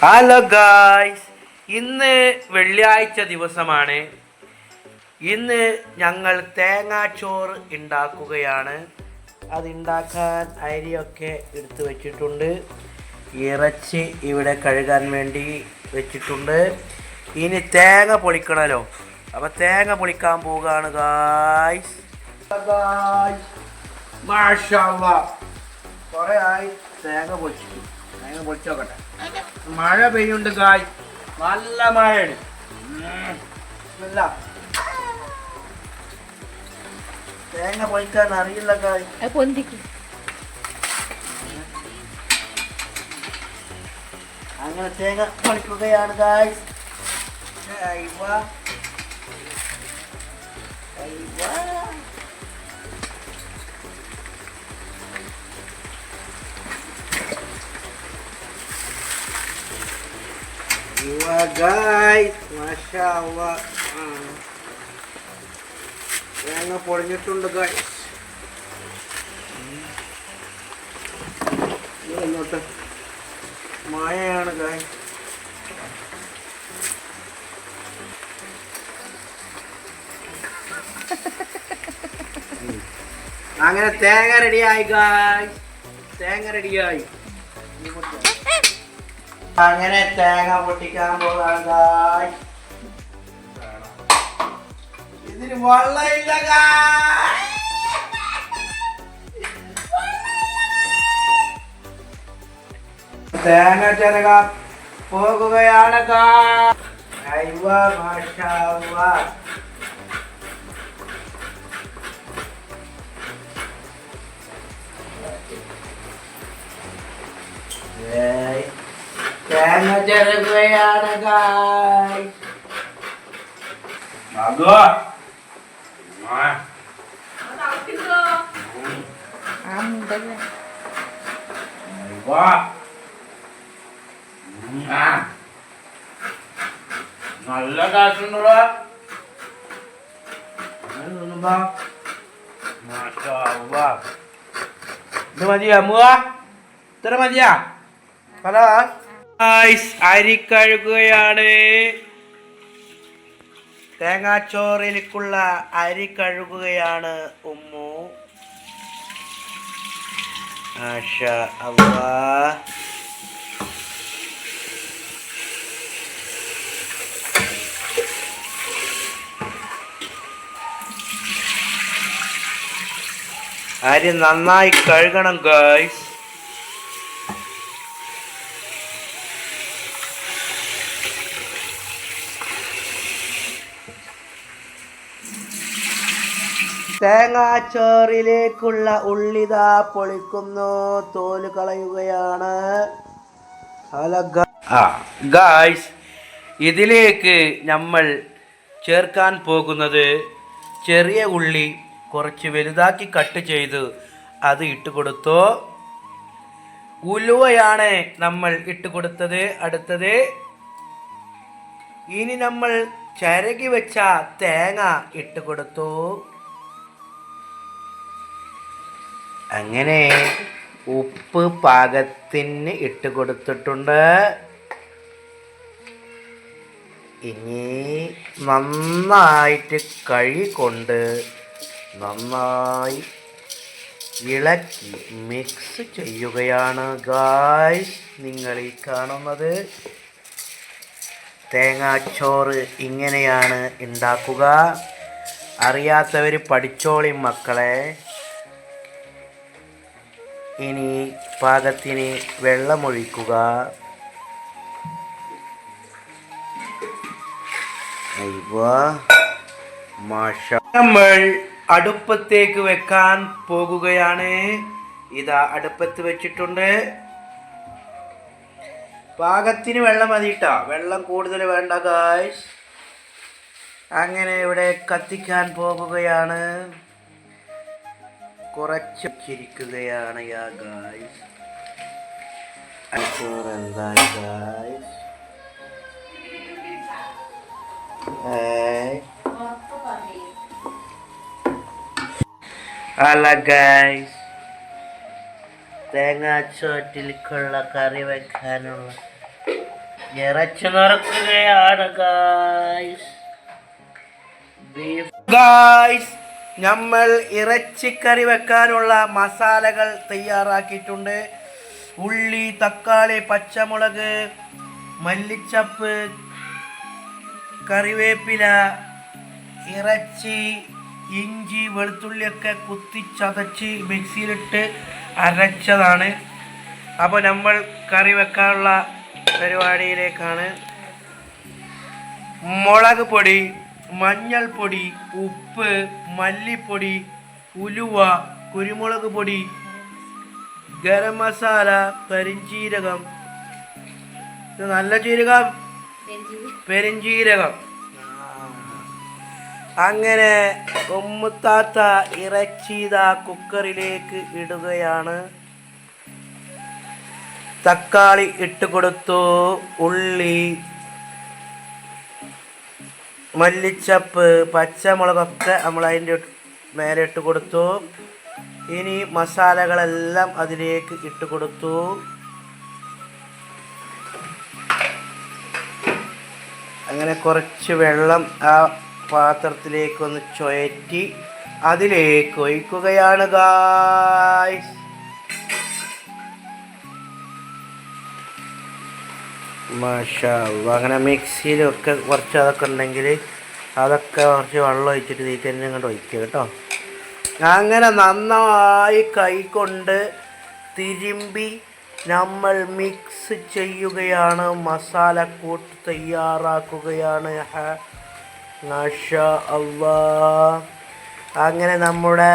Hello guys ഇന്ന് വെള്ളിയാഴ്ച ദിവസമാണ്. ഇന്ന് ഞങ്ങൾ തേങ്ങാച്ചോറ് ഉണ്ടാക്കുകയാണ്. അത് ഉണ്ടാക്കാൻ അരിയൊക്കെ എടുത്തു വെച്ചിട്ടുണ്ട്. ഇറച്ചി ഇവിടെ കഴുകാൻ വേണ്ടി വെച്ചിട്ടുണ്ട്. ഇനി തേങ്ങ പൊളിക്കണമല്ലോ അപ്പം തേങ്ങ പൊളിക്കാൻ പോവുകയാണ് ഗായ്സ് മാഷാ കുറേ ആയി തേങ്ങ പൊളിച്ചിട്ടു. തേങ്ങ പൊളിച്ചു നോക്കട്ടെ. മഴ പെയ്യുണ്ട് കായ് നല്ല മഴയാണ്. തേങ്ങ പൊയ്ക്കാൻ അറിയില്ല കായ് പൊന്തിക്ക്. അങ്ങനെ തേങ്ങ പൊളിക്കുകയാണ് കായ് അയ്വ. അയ്വ guys. മാഷാ അല്ലാ. ആ. തേങ്ങ പൊളിഞ്ഞിട്ടുണ്ട് ഗൈസ് ഇങ്ങോട്ട് മായയാണ് ഗൈസ് അങ്ങനെ തേങ്ങ റെഡിയായി ഗായ് തേങ്ങ റെഡിയായി അങ്ങനെ തേങ്ങ പൊട്ടിക്കാൻ പോകാൻ ഇതിന് വെള്ളമില്ല തേങ്ങ ചെറുക പോകുകയാണ് മാഷാ അല്ലാ. ഏയ്. തേങ്ങ മുണ്ടല്ലേ. നല്ല കാശുണ്ടോ ഇത് മതിയാ മുക ഇത്ര മതിയാ? ഹലോ അരി കഴുകുകയാണ്. തേങ്ങാച്ചോറിലേക്കുള്ള അരി കഴുകുകയാണ് ഉമ്മു. ആഷ അള്ളാ. അരി നന്നായി കഴുകണം ഗായ്സ് തേങ്ങാച്ചോറിലേക്കുള്ള ഉള്ളിത പൊളിക്കുന്നു. തോൽ കളയുകയാണ്. ഗായ്സ് ഇതിലേക്ക് നമ്മൾ ചേർക്കാൻ പോകുന്നത് ചെറിയ ഉള്ളി കുറച്ച് വലുതാക്കി കട്ട് ചെയ്ത് അത് ഇട്ട് കൊടുത്തു. ഉലുവയാണ് നമ്മൾ ഇട്ട് കൊടുത്തത്. അടുത്തത് ഇനി നമ്മൾ ചരകി വെച്ച തേങ്ങ ഇട്ട് കൊടുത്തു. അങ്ങനെ ഉപ്പ് പാകത്തിന് ഇട്ട് കൊടുത്തിട്ടുണ്ട്. ഇനി നന്നായിട്ട് കഴി കഴുകിക്കൊണ്ട് നന്നായി ഇളക്കി മിക്സ് ചെയ്യുകയാണ് ഗായ്സ് നിങ്ങൾ ഈ കാണുന്നത് തേങ്ങാച്ചോറ് ഇങ്ങനെയാണ് ഉണ്ടാക്കുക. അറിയാത്തവർ പഠിച്ചോളി മക്കളെ. ഇനി പാകത്തിന് വെള്ളമൊഴിക്കുക. നമ്മൾ അടുപ്പത്തേക്ക് വെക്കാൻ പോകുകയാണ്. ഇതാ അടുപ്പത്ത് വെച്ചിട്ടുണ്ട്. പാകത്തിന് വെള്ളം മതി കേട്ടോ വെള്ളം കൂടുതൽ വേണ്ട ഗായ്സ് അങ്ങനെ ഇവിടെ കത്തിക്കാൻ പോകുകയാണ്. കുറച്ച് ചിരിക്കുകയാണ് യാ ഗായ്സ്. എന്തായി ഗായ്സ്? ഏയ്. അല്ല ഗായ്സ് തേങ്ങാച്ചോറ്റിലേക്കുള്ള കറി വെക്കാനുള്ള ഇറച്ചി നിറക്കുകയാണ് ഗായ്സ്. ഗായ്സ് നമ്മൾ ഇറച്ചിക്കറി വെക്കാനുള്ള മസാലകൾ തയ്യാറാക്കിയിട്ടുണ്ട്. ഉള്ളി തക്കാളി പച്ചമുളക് മല്ലിച്ചപ്പ് കറിവേപ്പില ഇറച്ചി ഇഞ്ചി വെളുത്തുള്ളിയൊക്കെ കുത്തിച്ചതച്ച് മിക്സിയിലിട്ട് അരച്ചതാണ്. അപ്പോൾ നമ്മൾ കറി വെക്കാനുള്ള പരിപാടിയിലേക്കാണ്. മുളക് പൊടി മഞ്ഞൾപ്പൊടി ഉപ്പ് മല്ലിപ്പൊടി ഉലുവ കുരുമുളക് പൊടി ഗരം മസാല പെരിഞ്ചീരകം. നല്ല ജീരകം? പെരിഞ്ചീരകം. അങ്ങനെ ഉമ്മുത്താത്ത ഇറച്ചിത കുക്കറിലേക്ക് ഇടുകയാണ്. തക്കാളി ഇട്ട് കൊടുത്തു ഉള്ളി മല്ലിച്ചപ്പ് പച്ചമുളകൊക്കെ നമ്മൾ അതിന്റെ മേലെ ഇട്ട് കൊടുത്തു. ഇനി മസാലകളെല്ലാം അതിലേക്ക് ഇട്ട് കൊടുത്തു. അങ്ങനെ കുറച്ച് വെള്ളം ആ പാത്രത്തിലേക്ക് ഒന്ന് ചുഴറ്റി അതിലേക്ക് ഒഴിക്കുകയാണ് ഗായ്സ് മാഷാ അല്ലാ. അങ്ങനെ മിക്സിയിലൊക്കെ കുറച്ച് അതൊക്കെ ഉണ്ടെങ്കിൽ അതൊക്കെ കുറച്ച് വെള്ളം ഒഴിച്ചിട്ട് ഇതിൽ തന്നെ ഇങ്ങോട്ട് ഒഴിക്കുക കേട്ടോ. അങ്ങനെ നന്നായി കൈകൊണ്ട് തിരുമ്പി നമ്മൾ മിക്സ് ചെയ്യുകയാണ് മസാല കൂട്ട് തയ്യാറാക്കുകയാണ്. അങ്ങനെ നമ്മുടെ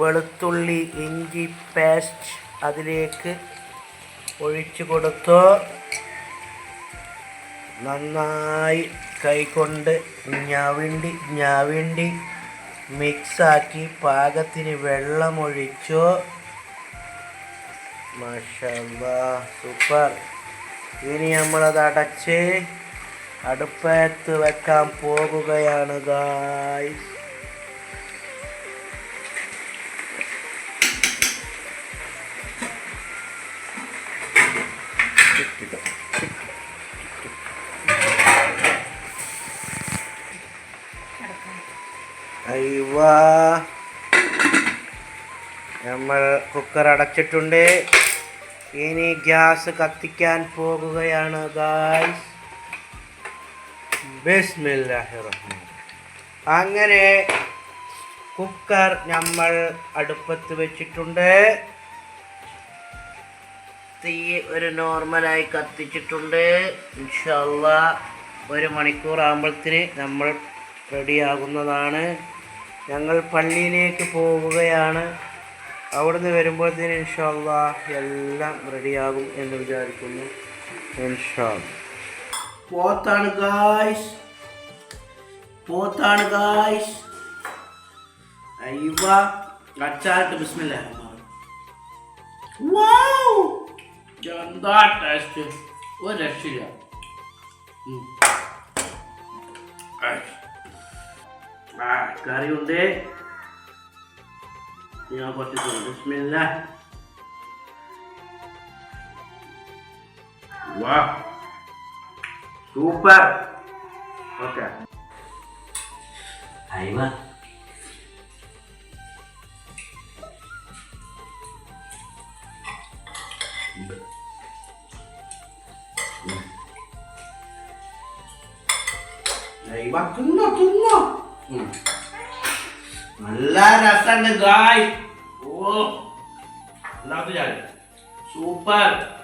വെളുത്തുള്ളി ഇഞ്ചി പേസ്റ്റ് അതിലേക്ക് ഒഴിച്ചു കൊടുത്തു. നന്നായി കൈകൊണ്ട് ഞവിണ്ടി ഞവിണ്ടി മിക്സാക്കി പാകത്തിന് വെള്ളമൊഴിച്ചു. മാഷല്ലാ സൂപ്പർ. ഇനി നമ്മളത് അടച്ച് അടുപ്പത്ത് വെക്കാൻ പോകുകയാണ് ഗായ്സ് അയ്വാ. നമ്മൾ കുക്കർ അടച്ചിട്ടുണ്ട്. ഇനി ഗ്യാസ് കത്തിക്കാൻ പോകുകയാണ് ബിസ്മില്ലാഹി അങ്ങനെ കുക്കർ നമ്മൾ അടുപ്പത്ത് വെച്ചിട്ടുണ്ട്. തീ ഒരു നോർമലായി കത്തിച്ചിട്ടുണ്ട്. ഇൻഷല്ല ഒരു മണിക്കൂർ ആകുമ്പോഴത്തിന് നമ്മൾ റെഡിയാകുന്നതാണ്. ഞങ്ങൾ പള്ളിയിലേക്ക് പോവുകയാണ്. അവിടുന്ന് വരുമ്പോഴത്തേന് ഇൻഷല്ല എല്ലാം റെഡിയാകും എന്ന് വിചാരിക്കുന്നു. ഇൻഷാല്ല പോത്താണ് ഗായ്സ് പോത്താണ് ഗായ്സ് അയ്യവ അച്ചാറിട്ട് ബിസ്മില്ല. എന്താ ടേസ്റ്റ് ഒരു രക്ഷയില്ല. ഉം. ആ കറിയുണ്ട് ഞാൻ കുറച്ച് ബിസ്മില്ല വാ സൂപ്പർ ഓക്കെ അയവ ഇവ തിന്നോ തിന്നോ ഉം. നല്ല രസമുണ്ട് ഗായ് ഓ എല്ലാത്ത ഞാൻ സൂപ്പർ ഓക്കെ